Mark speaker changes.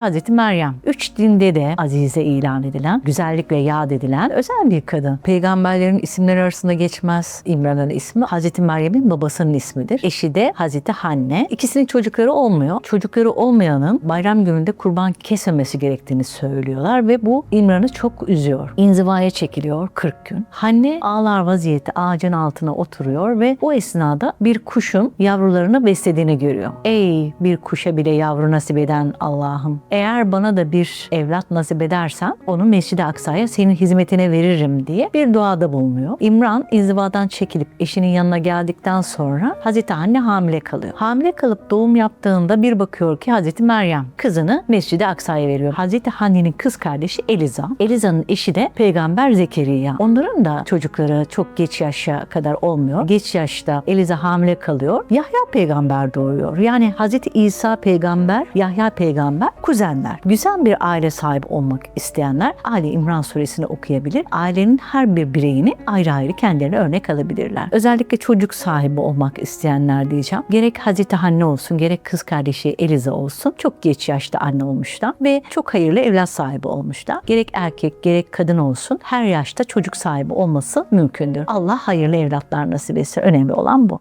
Speaker 1: Hazreti Meryem. Üç dinde de azize ilan edilen, güzellikle yad edilen özel bir kadın. Peygamberlerin isimleri arasında geçmez İmran'ın ismi. Hazreti Meryem'in babasının ismidir. Eşi de Hazreti Hanne. İkisinin çocukları olmuyor. Çocukları olmayanın bayram gününde kurban kesmemesi gerektiğini söylüyorlar ve bu İmran'ı çok üzüyor. İnzivaya çekiliyor 40 gün. Hanne ağlar vaziyette ağacın altına oturuyor ve o esnada bir kuşun yavrularını beslediğini görüyor. Ey bir kuşa bile yavru nasip eden Allah'ım. Eğer bana da bir evlat nasip edersen onu Mescid-i Aksa'ya senin hizmetine veririm diye bir duada bulunuyor. İmran inzivadan çekilip eşinin yanına geldikten sonra Hazreti Anne hamile kalıyor. Hamile kalıp doğum yaptığında bir bakıyor ki Hazreti Meryem kızını Mescid-i Aksa'ya veriyor. Hazreti Hanne'nin kız kardeşi Eliza. Eliza'nın eşi de peygamber Zekeriya. Onların da çocukları çok geç yaşa kadar olmuyor. Geç yaşta Eliza hamile kalıyor. Yahya peygamber doğuyor. Yani Hazreti İsa peygamber, Yahya peygamber kuzenler. Güzel bir aile sahibi olmak isteyenler Ali İmran suresini okuyabilir. Ailenin her bir bireyini ayrı ayrı kendilerine örnek alabilirler. Özellikle çocuk sahibi olmak isteyenler diyeceğim. Gerek Hazreti Hanne olsun, gerek kız kardeşi Eliza olsun. Çok geç yaşta anne olmuşlar ve çok hayırlı evlat sahibi olmuşlar. Gerek erkek, gerek kadın olsun her yaşta çocuk sahibi olması mümkündür. Allah hayırlı evlatlar nasip etsin. Önemli olan bu.